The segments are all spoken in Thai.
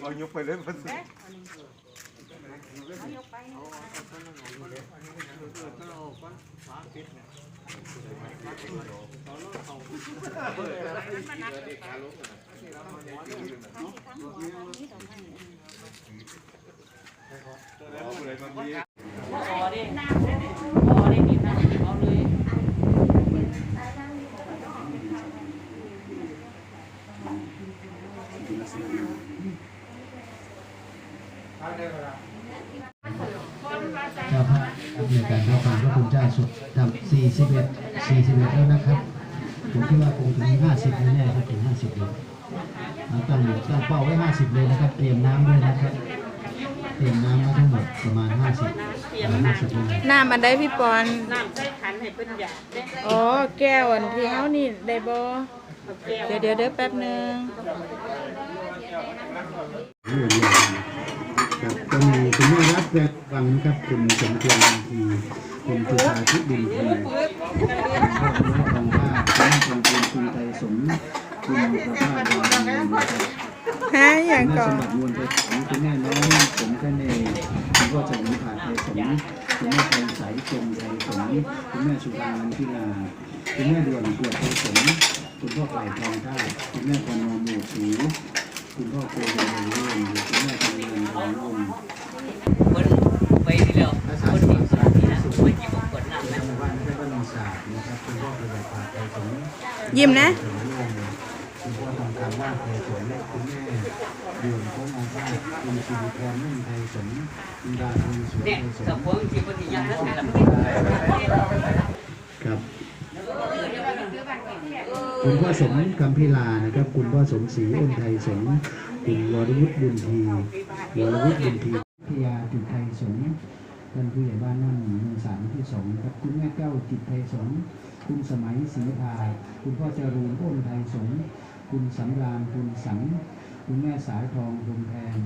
เอายกไปเลยมันพอได้พอได้กินนะเอาเลย เจ้าภาพใน การรับฟังพระคุณเจ้าสุดทำ41 41แล้วนะครับ ผมคิดว่าคงถึง 50แน่ๆครับถึง 50เลยเราตั้งตั้งเป้าไว้ 50 เลยนะครับ เตรียมน้ำด้วยนะครับ เตรียมน้ำมาทั้งหมดประมาณ 50ประมาณ50เลยน้ำมันได้พี่ปอนน้ำใส่ขันให้เพิ่นอยากได้อ๋อแก้วอันที่เฮานี่ได้บ่เอาแก้วเดี๋ยวเดี๋ยวเดี๋ยวแป๊บหนึง แม่รักฟังนะครับคุณสมควรทีคุณจุฬาทิพย์ดินทีคุณพ่อคุณทองว่าคุณทองคุณคุณไทยสมคุณประภาสดอนนะครับฮะอย่างแม่ก่อสมบัติมวลไปของคุณแม่น้องผมแค่เนคุณพ่อจักรีผานไทยสมคุณแม่ไทยสายจงไทยสมคุณแม่สุภาลันพิลาคุณแม่ด่วนกวดไทยสมคุณพ่อไผ่ทองท่าคุณแม่พนมหมู่สูคุณพ่อโกยงร่วมคุณแม่ทองเงินทองร่วม เพิ่นไปนี่แล้วเพิ่นสิสาธิตนะไม่กินบ่เปิดน้ำแม่นะบ้านไม่ใช่บ้านนองศาสตร์นะครับคุณพ่อประหยัดผาไทยสมยิ้มนะคุณร่วมคุณพ่อทองคำว่าไทยสมคุณแม่ด่วนโค้งอาบ้านคุณสิริพรนุ่นไทยสมคุณดาทองสวยเนี่ยไทยสกับมพวกที่เพิ่นสิยังนั้นนี่ล่ะครับคุณพ่อสมคำพิลานะครับ คุณพ่อสมศรีอ้นไทยสงฆ์คุณวรวุฒิบุญทีวรวุฒิบุญที พิยาจุดไทยสงฆ์ท่านผู้ใหญ่บ้านนั่นเมืองสามที่สองครับคุณแม่เก้าจิตไทยสงฆ์คุณสมัยศรีพาคุณพ่อจรูนอ้นไทยสงฆ์คุณสำรามคุณสัง คุณแม่สายทองพรมแพง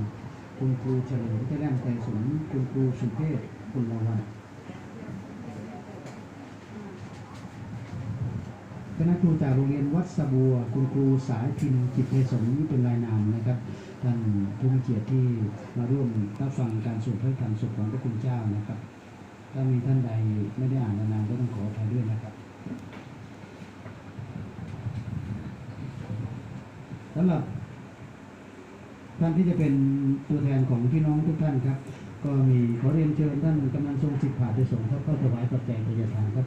คุณครูเฉลิมเจ้าแรมไทยสงฆ์คุณครูสุเทพคุณละวัน คณะครูจากโรงเรียนวัดสะบัว คุณครูสายพินจิตเทสงนี่เป็นรายนามนะครับท่านผู้มีเกียรติที่มาร่วมรับฟังการสวดพระธรรมสวดของพระคุณเจ้านะครับ ถ้ามีท่านใดไม่ได้อ่านนานก็ต้องขออภัยด้วยนะครับสำหรับท่านที่จะเป็นตัวแทนของพี่น้องทุกท่านครับ ก็มีขอเรียนเชิญท่านกำนันทรงสิทธิ์ผาดส่งเข้าเข้าถวายปัจจัยทาทานครับ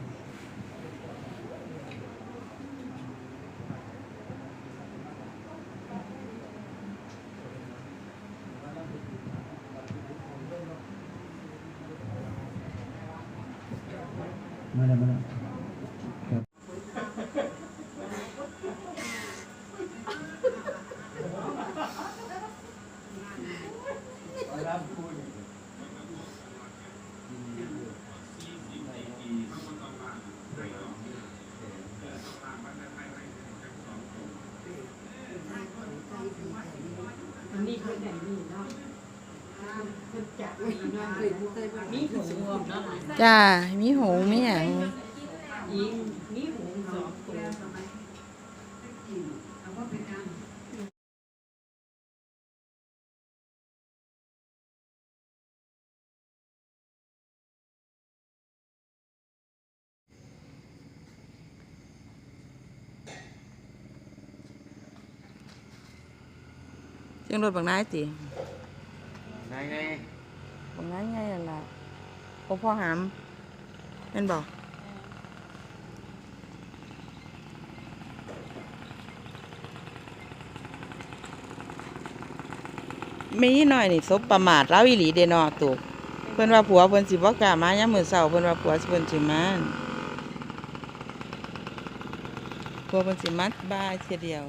มาแล้วมาแล้วครับ จ้า มีหงมีหยังยิงมีหูสองตัวเสียงรถบักนายติไงไง บักนายไงนั่นล่ะโอ้พ่อหามแม่นบ่มีหน่อยนี่ซบประมาทเราอีหลีเดนอตุกเพิ่นว่าผัวเพิ่นสิบ่กล้ามายามมื้อเช้าเพิ่นว่าผัวสิเพิ่นสิมาผัวเพิ่นสิมาบ่าเทียเดียว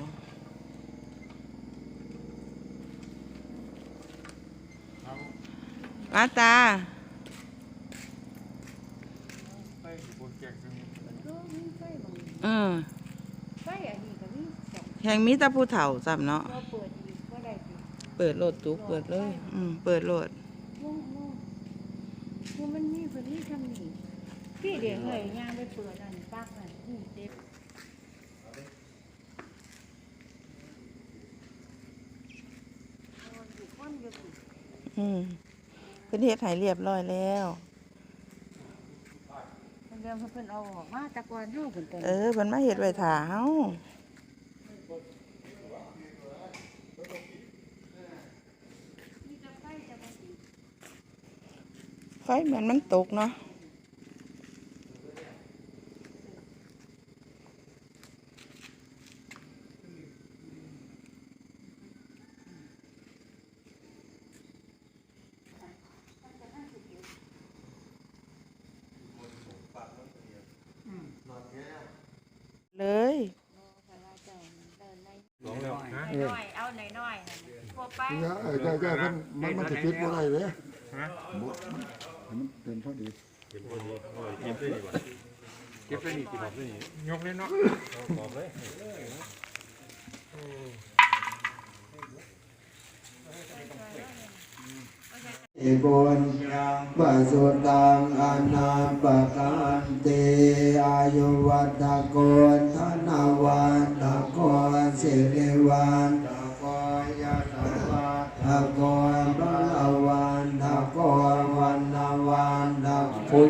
มาตาไปบนแกงซึ่งเออไฟอันนี้ก็มีสองแห่งมีแต่ผู้เฒ่าซ้ำเนาะตัวเปิดอีกก็ได้สิเปิดโหลดตุกเปิดเลย อืมเปิดโหลดมุ่งมุ่งคือมันมีคนนี้ทำนี่พี่เดี๋ยวเหยย่างไปเปิดอันปักอันนี่เด็บอืม เพิ่นเฮ็ดให้เรียบร้อยแล้วเดิมเพิ่นเอาออกมาแตะกอนเฮาเพิ่นเต็มเออเพิ่นมาเฮ็ดไว้ท่าเฮาไฟเหมือนมันตกเนาะ เลย น้อยเอาน้อย ๆพวกไปเออเออเออเออมันมันมันจะคิดว่าอะไรเลยบ่มันเป็นพอดีเก็บได้นี่กี่บอกได้นี่ยกเลยเนาะบอกเลยเอกนปัสสุตังอนาปกันเตอายุวัตโกนธนวันตะโกนสิริวันตะโกน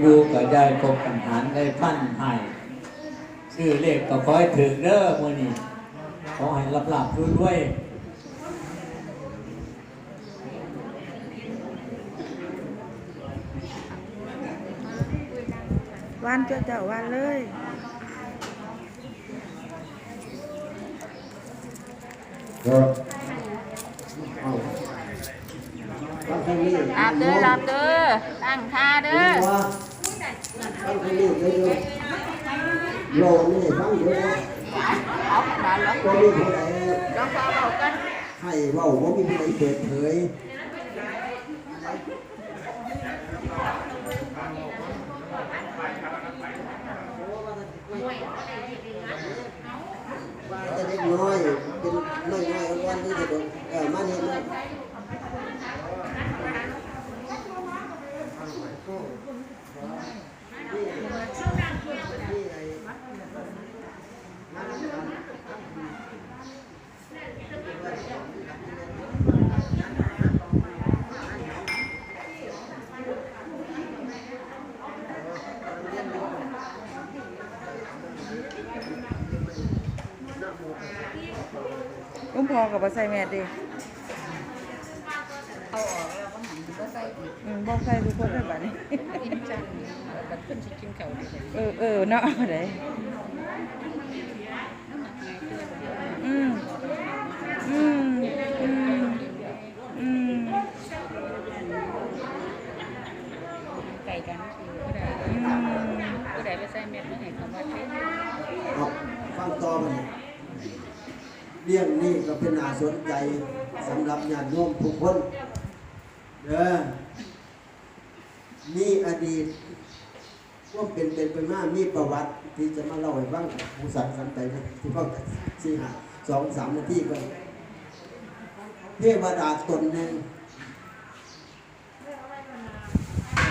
อยู่ก็ได้พบปัญหาได้พันให้ชื่อเลขก็ขอให้ถึงเด้อมื้อนี้ขอให้รับหลับด้วยด้วยวันเจ้าเจ้าวันเลยก็เอาตั้งแต่นี้รับเด้อรับเด้อตั้งท่าเด้อว่าตั้งแต่นี้เลยเด้อ โลนี่ฟังเด้อเอาขนาดแล้วก็มีผู้ใดลองฟังเอากัน ให้เว้าบ่มีผู้ใดเปิดเผยว่าแต่เด็กน้อยเป็นน้อยๆอ่อนๆนี่เด้อเออมานี่มา ลุงพอกับบ่ใส่แมสเดิเอาออกแล้วก็หันก็ใส่อีกอืมบ่ใส่ทุกคนเลยบัดนี้ กินจังแบบเพิ่นสิกินข้าวได้เออเออเนาะเด้อืมอืมอืมอืม ไก่กันคือผู้ใดผู้ใดไปใส่เม็ดมาให้เขาว่าเท่ เอาฟังต่อ มเรื่องนี้ก็เป็นน่าสนใจสำหรับญาติโยมทุกคนเด้อมีอดีตว่าเป็นเป็นไปมามีประวัติที่จะมาเล่าให้ฟังผู้สัตว์สันไปนะที่พ่อจะสี่หาสองสามนาทีก็เทวดาตนหนึ่ง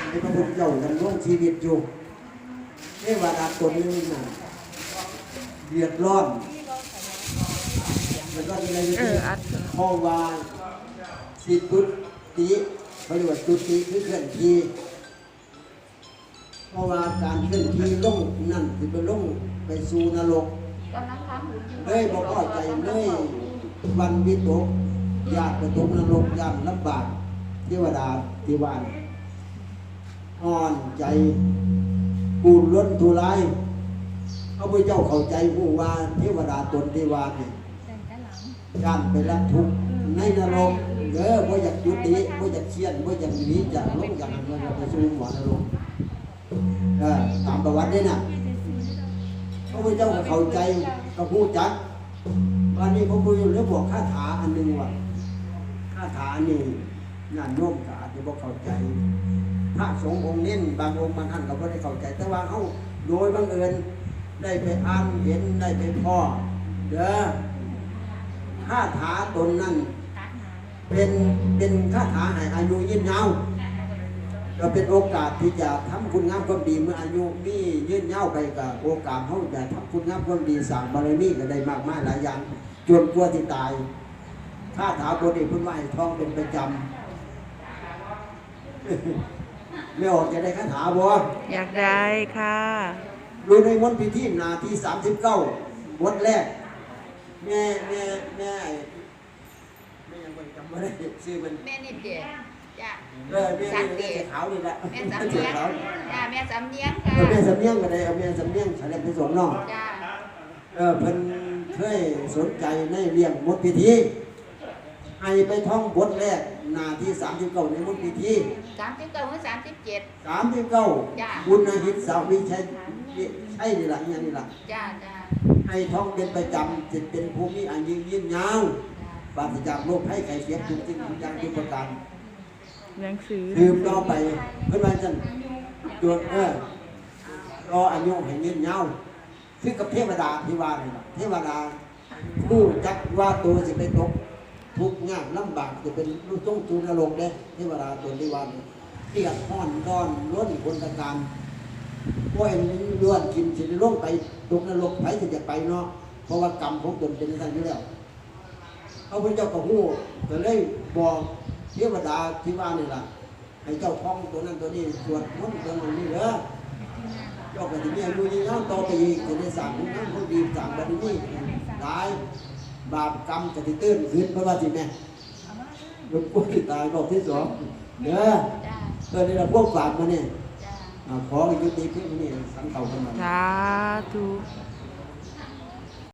ในพระพุทธเจ้าดำรงชีวิตอยู่เทวดาตนหนึ่งนะ เดือดร้อนแล้วก็มีอะไรเอออัดเพราะว่าสิตุติเขาเรียกว่าตุติคือเคลื่อนที่เพราะว่าการเคลื่อนที่ลงนั่นคือไปลงไปสู่นรกกำลังทำอยู่เลยบอกพอใจเลยวันวิตกอยากไปตกนรกยากลำบากเทวดาที่วานอ่อนใจปูนล้นทุราย พระพุทธเจ้าเข้าใจผู้ว่าเทวดาตนเทวาเนี่ยใส่ด้านหลังย่านไปรับทุกข์ในนรกเด้อบ่อยากยุติบ่อยากเชียนบ่อยากหนีจากลงจากนรกไปสู่หัวนรกเออตามประวัตินี่น่ะพระพุทธเจ้าก็เข้าใจก็พูดจักวันนี้พระพุทธเจ้าเลยบอกคาถาอันหนึงว่าคาถานี่ญาติโยมก็อาจจะบ่เข้าใจพระสงฆ์องค์เน้นบางองค์บางท่านก็บ่ได้เข้าใจ แต่ว่าเฮาโดยบังเอิญ ได้ไปอ่านเห็นได้ไปพ่อ เด้อคาถาตนนั้น เป็นเป็นคาถาให้อายุยืนยาวเราเป็นโอกาสที่จะทำคุณงามความดีเมื่ออายุมียืนยาวไปกับโอกาสเขาจะทำคุณงามความดีสร้างบารมีก็ได้มากมายหลายอย่างจนกลัวที่ตายคาถาบทนี้เพิ่นว่าให้ท่องเป็นประจำไม่ออกจะได้คาถาบ่อยากได้ค่ะ ดูในมนต์พิธีนาที่สามสิบเก้าบทแรก แม่แม่แม่ไอ้แม่ยังไม่จำไม่ได้ชื่อมันแม่นิดเดียวจ้ะเออแม่สันแม่ติเสียขาวนี่แหละแม่สำเสีเนียยงขาวจ้าแม่สำเนียงเอค่ะอแม่สำเนียงก็ได้เอาแม่สำเนียงแสดงเป็นสองน้องจ้าเออเพิ่นเคยสนใจในเรื่องมนต์พิธี ให้ไปท่องบทแรกนาที่สามสิบเก้าในมนต์พิธีสามสิบเก้าถึงสามสิบเจ็ดสามสิบเก้าจ้ะบุญหิตสาวิชัยใช่นี่ละอย่างนี้ละจ้าจ้าให้ท่องเป็นประจำจิตเป็นภูมิอายุยืนยาวปราศจากโรคภัยไข้เจ็บทุกสิ่งทุกอย่างทุกประการหนังสือลืมต่อไปเพื่อนว่าจันจวดเออรออายุให้ยืนยาวคือกับเทวดาที่ว่านี่ล่ะเทวดารู้จักว่าตัวสิไปตก ทุกข์ยากลำบากจะเป็นลูกต้องจูนรกเด้เทวดาตัวที่ว่านี่เปียกห้อนร้อนล้นคนตะการพวกเอ็นล้วนกินสิได้ลงไปตกนรกไปสิจะไปเนาะเพราะว่ากรรมของตนเป็นอย่างนั้แล้วเอาพระเจ้าก็ฮู้ก็เลยบอกเทวดาที่ว่านี่ล่ะให้เจ้าท่องตัวนั้นตัวนี้สวดมนต์ตัวนั้นนี่เด้อเจ้าก็จะมีอายุยืนยาวต่อไปอีกจะได้สั่งนนั้นคนดีสั่งบัดนี้ตาย บาปกรรมจะติตื้นขึ้นเพราะว่าสิแม่หลวงปู่ที่ตายรอบที่สองเด้อจ้าเออนี่เราพวกฝากมาเนี่ยจ้าอ่าขอยุติเพียงนี้สันเต่ากันมาสาธุเ